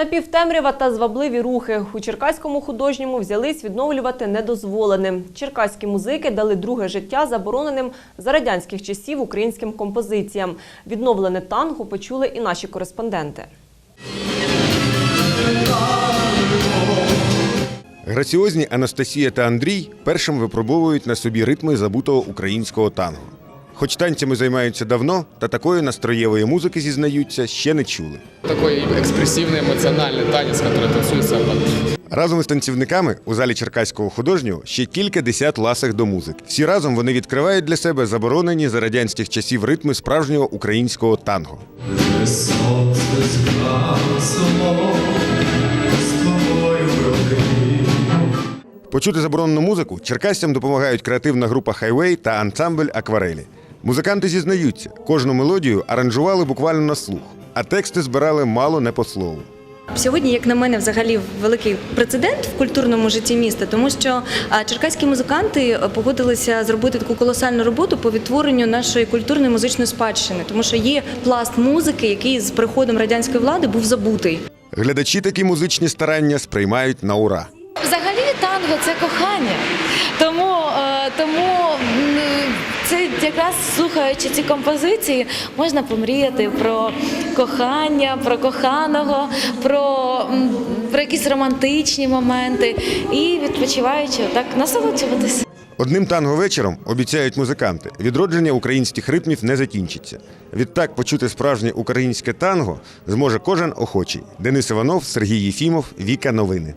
Напівтемрява та звабливі рухи у Черкаському художньому взялись відновлювати недозволеним. Черкаські музики дали друге життя забороненим за радянських часів українським композиціям. Відновлене танго почули і наші кореспонденти. Граціозні Анастасія та Андрій першим випробовують на собі ритми забутого українського танго. Хоч танцями займаються давно, та такої настроєвої музики, зізнаються, ще не чули. такой экспрессивный, эмоциональный танец, который танцуется под Разом із танцівниками у залі Черкаського художнього ще кілька десят ласих до музики. Всі разом вони відкривають для себе заборонені за радянських часів ритми справжнього українського танго. Сонце згасло з тобою в роки. Почути заборонену музику черкасцям допомагають креативна група Хайвей та ансамбль Акварелі. Музиканти зізнаються, кожну мелодію аранжували буквально на слух, а тексти збирали мало не по слову. Сьогодні, як на мене, взагалі великий прецедент в культурному житті міста, тому що черкаські музиканти погодилися зробити таку колосальну роботу по відтворенню нашої культурної музичної спадщини, тому що є пласт музики, який з приходом радянської влади був забутий. Глядачі такі музичні старання сприймають на ура. Взагалі танго це кохання. Тому, е, тому це якраз слухаючи ці композиції, можна помріяти про кохання, про коханого, про, про якісь романтичні моменти і відпочиваючи так насолоджуватися. Одним танго вечором обіцяють музиканти. Відродження українських ритмів не закінчиться. Відтак почути справжнє українське танго зможе кожен охочий. Денис Іванов, Сергій Єфімов, Віка Новини.